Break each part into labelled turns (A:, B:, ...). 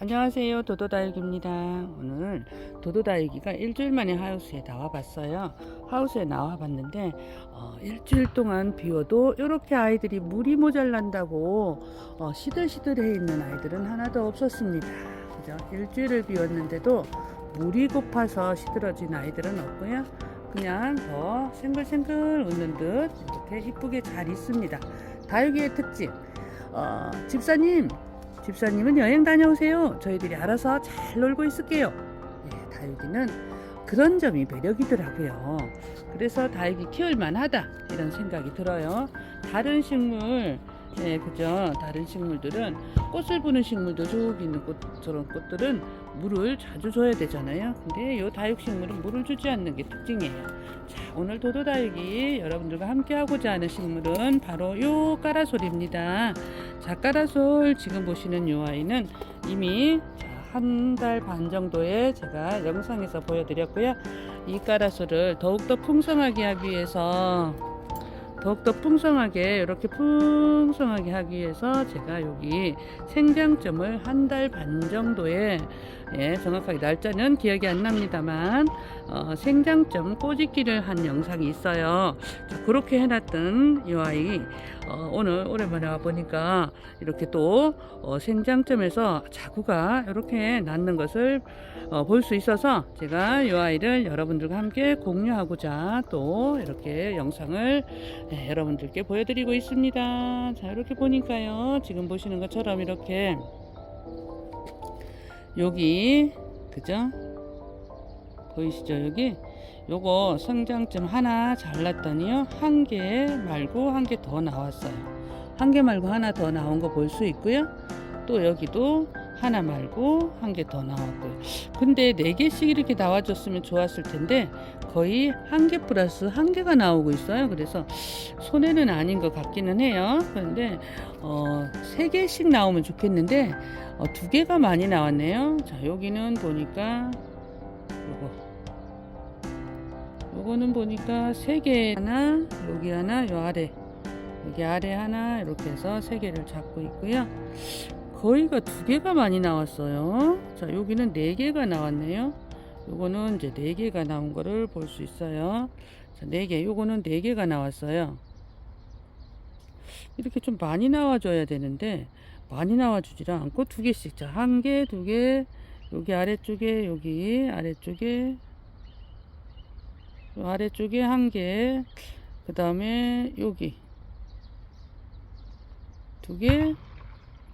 A: 안녕하세요. 도도다육입니다. 오늘 도도다육이가 일주일 만에 하우스에 나와 봤어요. 하우스에 나와 봤는데 어, 일주일 동안 비워도 이렇게 아이들이 물이 모자란다고 어, 시들시들해 있는 아이들은 하나도 없었습니다. 그죠? 일주일을 비웠는데도 물이 고파서 시들어진 아이들은 없고요. 그냥 더 생글생글 웃는 듯 이렇게 이쁘게 잘 있습니다. 다육이의 특징 어, 집사님 집사님은 여행 다녀오세요. 저희들이 알아서 잘 놀고 있을게요. 네, 다육이는 그런 점이 매력이더라고요. 그래서 다육이 키울만 하다 이런 생각이 들어요. 다른 식물, 네, 그죠? 다른 식물들은 꽃을 부는 식물도 저기 있는 꽃 저런 꽃들은 물을 자주 줘야 되잖아요. 근데 요 다육식물은 물을 주지 않는 게 특징이에요. 자, 오늘 도도다육이 여러분들과 함께 하고자 하는 식물은 바로 요 까라솔입니다. 자, 까라솔 지금 보시는 요 아이는 이미 한 달 반 정도에 제가 영상에서 보여드렸고요. 이 까라솔을 더욱더 풍성하게 하기 위해서 더욱더 풍성하게 이렇게 풍성하게 하기 위해서 제가 여기 생장점을 한 달 반 정도에 예, 정확하게 날짜는 기억이 안 납니다만 어, 생장점 꼬집기를 한 영상이 있어요. 자, 그렇게 해놨던 이 아이 어, 오늘 오랜만에 와 보니까 이렇게 또 어, 생장점에서 자구가 이렇게 낳는 것을 어, 볼 수 있어서 제가 이 아이를 여러분들과 함께 공유하고자 또 이렇게 영상을 네, 여러분들께 보여드리고 있습니다. 자 이렇게 보니까요. 지금 보시는 것처럼 이렇게 여기 그죠? 보이시죠 여기? 요거 성장점 하나 잘랐더니요. 한 개 말고 한 개 더 나왔어요. 한 개 말고 하나 더 나온 거 볼 수 있고요. 또 여기도 하나 말고 한 개 더 나왔고요. 근데 네 개씩 이렇게 나와줬으면 좋았을 텐데 거의 한 개 플러스 한 개가 나오고 있어요. 그래서 손해는 아닌 것 같기는 해요. 그런데 어, 세 개씩 나오면 좋겠는데 어, 두 개가 많이 나왔네요. 자 여기는 보니까 요거. 요거는 보니까 세 개 하나 여기 하나 요 아래. 여기 아래 하나 이렇게 해서 세 개를 잡고 있고요 거의가 두 개가 많이 나왔어요. 자 여기는 네 개가 나왔네요. 요거는 이제 네 개가 나온 거를 볼 수 있어요. 자, 네 개, 요거는 네 개가 나왔어요. 이렇게 좀 많이 나와줘야 되는데 많이 나와주질 않고 두 개씩. 자 한 개, 두 개, 여기 아래쪽에 여기 아래쪽에 요 아래쪽에 한 개, 그 다음에 여기 두 개,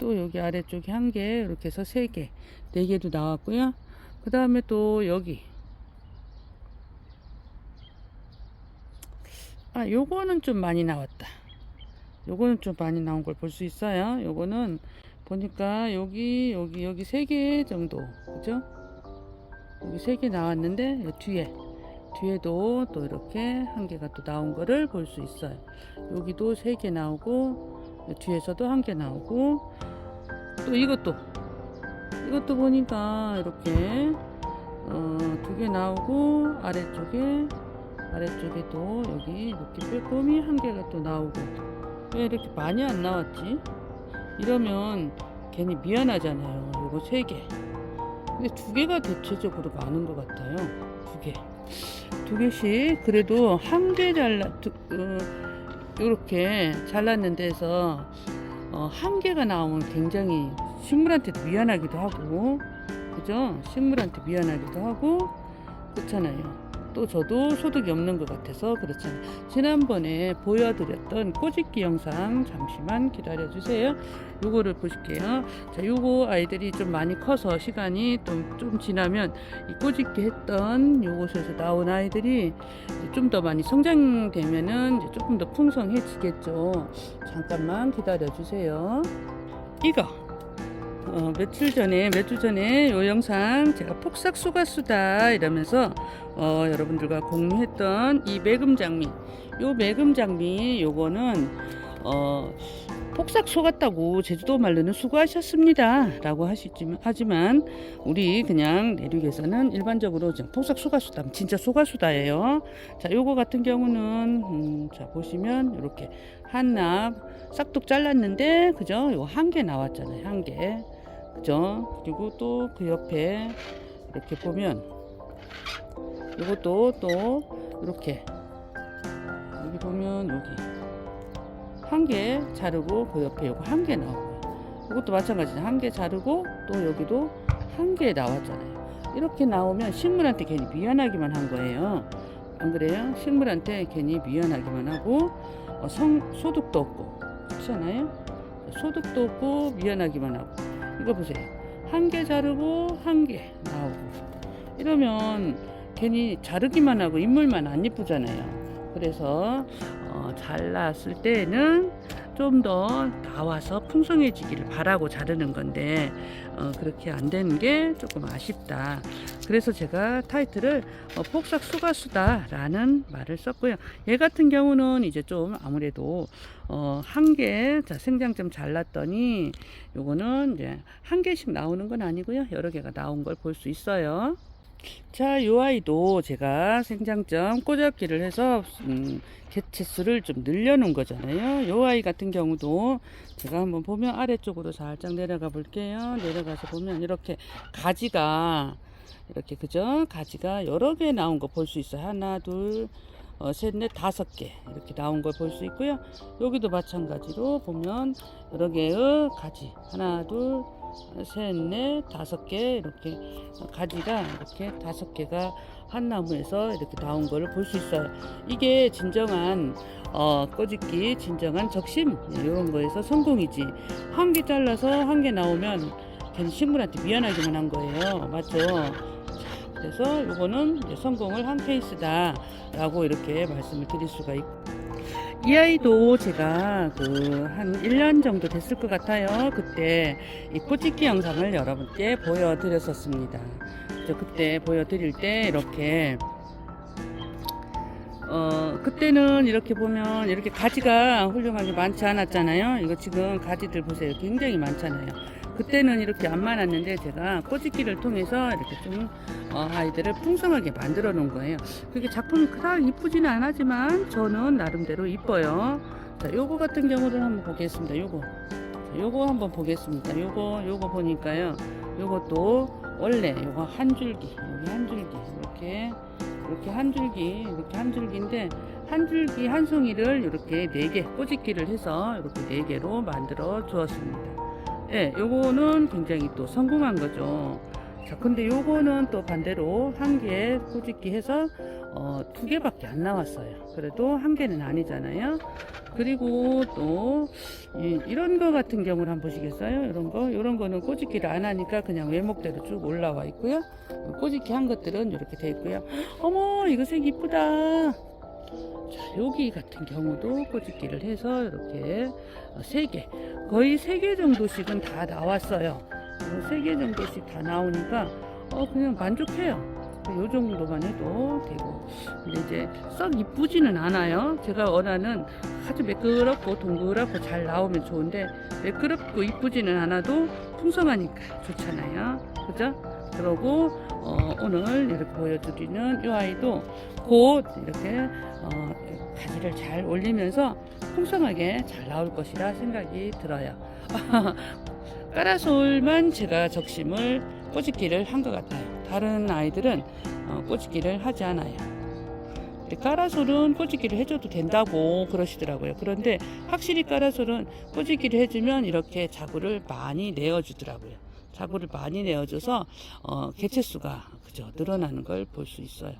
A: 또 여기 아래쪽에 한 개, 이렇게 해서 세 개, 네 개도 나왔고요. 그 다음에 또 여기. 아, 요거는 좀 많이 나왔다. 요거는 좀 많이 나온 걸 볼 수 있어요. 요거는 보니까 여기, 여기, 여기 세 개 정도. 그죠? 여기 세 개 나왔는데, 요 뒤에. 뒤에도 또 이렇게 한 개가 또 나온 거를 볼 수 있어요. 여기도 세 개 나오고, 요 뒤에서도 한 개 나오고, 또 이것도, 이것도 보니까 이렇게, 어, 두 개 나오고, 아래쪽에, 아래쪽에 또 여기 이렇게 빼꼼히 한 개가 또 나오고, 왜 이렇게 많이 안 나왔지? 이러면 괜히 미안하잖아요. 요거 세 개. 근데 두 개가 대체적으로 많은 것 같아요. 두 개. 두 개씩 그래도 한 개 잘라 두, 어, 이렇게 잘랐는 데서 어, 한 개가 나오면 굉장히 식물한테도 미안하기도 하고 그죠? 식물한테 미안하기도 하고 그렇잖아요. 또 저도 소득이 없는 것 같아서 그렇잖아요. 지난번에 보여드렸던 꼬집기 영상 잠시만 기다려 주세요. 요거를 보실게요. 자, 요거 아이들이 좀 많이 커서 시간이 좀, 좀 지나면 이 꼬집기 했던 요곳에서 나온 아이들이 좀 더 많이 성장되면은 조금 더 풍성해지겠죠. 잠깐만 기다려 주세요. 이거 어, 며칠 전에 몇주 전에 요 영상 제가 폭삭 수가수다 이러면서 어, 여러분들과 공유했던 이 매금 장미. 요 매금 장미 요거는 어, 폭삭 속았다고 제주도 말로는 수고하셨습니다 라고 하시지만 하지만 우리 그냥 내륙에서는 일반적으로 폭삭 속가수다 진짜 속가수다예요. 자 요거 같은 경우는 음, 자 보시면 이렇게 한납 싹둑 잘랐는데 그죠? 요 한 개 나왔잖아요 한개 그죠? 그리고 또 그 옆에 이렇게 보면 이것도 또 이렇게 여기 보면 여기 한 개 자르고 그 옆에 요거 한 개 나오고요. 이것도 마찬가지죠. 한 개 자르고 또 여기도 한 개 나왔잖아요. 이렇게 나오면 식물한테 괜히 미안하기만 한 거예요. 안 그래요? 식물한테 괜히 미안하기만 하고 어, 성, 소득도 없고 그렇잖아요. 소득도 없고 미안하기만 하고 이거 보세요. 한 개 자르고 한 개 나오고 이러면 괜히 자르기만 하고 인물만 안 이쁘잖아요. 그래서 어, 잘랐을 때는 좀 더 나와서 풍성해지기를 바라고 자르는 건데 어, 그렇게 안 되는 게 조금 아쉽다. 그래서 제가 타이틀을 어, 폭삭 수가수다라는 말을 썼고요. 얘 같은 경우는 이제 좀 아무래도 어, 한 개, 자, 생장점 잘랐더니 요거는 이제 한 개씩 나오는 건 아니고요. 여러 개가 나온 걸 볼 수 있어요. 자, 요 아이도 제가 생장점 꽂아기를 해서 음, 개체수를 좀 늘려놓은 거잖아요. 요 아이 같은 경우도 제가 한번 보면 아래쪽으로 살짝 내려가 볼게요. 내려가서 보면 이렇게 가지가 이렇게 그죠? 가지가 여러 개 나온 거 볼 수 있어요. 하나, 둘, 어, 셋, 넷, 다섯 개 이렇게 나온 걸 볼 수 있고요. 여기도 마찬가지로 보면 여러 개의 가지 하나, 둘, 셋, 넷, 다섯 개 이렇게 가지가 이렇게 다섯 개가 한 나무에서 이렇게 나온 거를 볼수 있어요. 이게 진정한 어, 꼬집기, 진정한 적심 이런 거에서 성공이지. 한 개 잘라서 한 개 나오면 괜히 식물한테 미안하기만 한 거예요. 맞죠? 자, 그래서 이거는 성공을 한 케이스다라고 이렇게 말씀을 드릴 수가 있고. 이 아이도 제가 그 한 1년 정도 됐을 것 같아요. 그때 이 꽃짓기 영상을 여러분께 보여드렸었습니다. 그때 보여드릴 때 이렇게 어 그때는 이렇게 보면 이렇게 가지가 훌륭하게 많지 않았잖아요. 이거 지금 가지들 보세요. 굉장히 많잖아요. 그때는 이렇게 안 많았는데 제가 꼬집기를 통해서 이렇게 좀 어, 아이들을 풍성하게 만들어 놓은 거예요. 그게 작품이 그닥 이쁘지는 않았지만 저는 나름대로 이뻐요. 자, 요거 같은 경우를 한번 보겠습니다. 요거. 자, 요거 한번 보겠습니다. 요거, 요거 보니까요. 요것도 원래 요거 한 줄기, 여기 한 줄기, 이렇게, 이렇게 한 줄기, 이렇게 한 줄기인데, 한 줄기 한 송이를 이렇게 네 개, 꼬집기를 해서 이렇게 네 개로 만들어 주었습니다. 예, 요거는 굉장히 또 성공한 거죠. 자, 근데 요거는 또 반대로 한개 꼬집기 해서 어, 두 개밖에 안 나왔어요. 그래도 한 개는 아니잖아요. 그리고 또 이, 이런 거 같은 경우를 한번 보시겠어요? 이런 거, 이런 거는 꼬집기를 안 하니까 그냥 외목대로 쭉 올라와 있고요. 꼬집기 한 것들은 이렇게 돼 있고요. 어머, 이거 색 이쁘다. 자, 여기 같은 경우도 꼬집기를 해서 이렇게 어, 세 개, 거의 세 개 정도씩은 다 나왔어요. 세 개 정도씩 다 나오니까 어 그냥 만족해요. 요 정도만 해도 되고 근데 이제 썩 이쁘지는 않아요. 제가 원하는 아주 매끄럽고 동그랗고 잘 나오면 좋은데 매끄럽고 이쁘지는 않아도 풍성하니까 좋잖아요. 그죠? 그러고 어, 오늘 이렇게 보여드리는 이 아이도 곧 이렇게 어, 가지를 잘 올리면서 풍성하게 잘 나올 것이라 생각이 들어요. 까라솔만 제가 적심을 꼬집기를 한 것 같아요. 다른 아이들은 어, 꼬집기를 하지 않아요. 까라솔은 꼬집기를 해줘도 된다고 그러시더라고요. 그런데 확실히 까라솔은 꼬집기를 해주면 이렇게 자구를 많이 내어주더라고요. 자구를 많이 내어줘서 어, 개체 수가 그죠 늘어나는 걸 볼 수 있어요.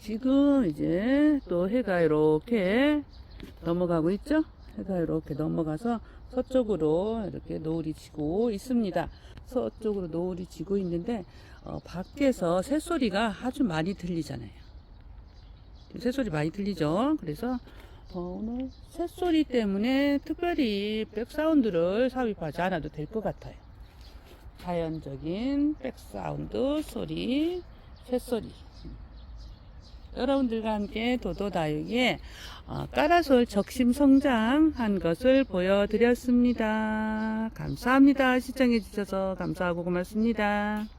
A: 지금 이제 또 해가 이렇게 넘어가고 있죠? 해가 이렇게 넘어가서 서쪽으로 이렇게 노을이 지고 있습니다. 서쪽으로 노을이 지고 있는데 어, 밖에서 새소리가 아주 많이 들리잖아요. 새소리 많이 들리죠? 그래서 어, 오늘 새소리 때문에 특별히 백사운드를 삽입하지 않아도 될 것 같아요. 자연적인 백사운드 소리, 새소리. 여러분들과 함께 도도다육의 어, 까라솔 적심 성장한 것을 보여드렸습니다. 감사합니다. 시청해 주셔서 감사하고 고맙습니다.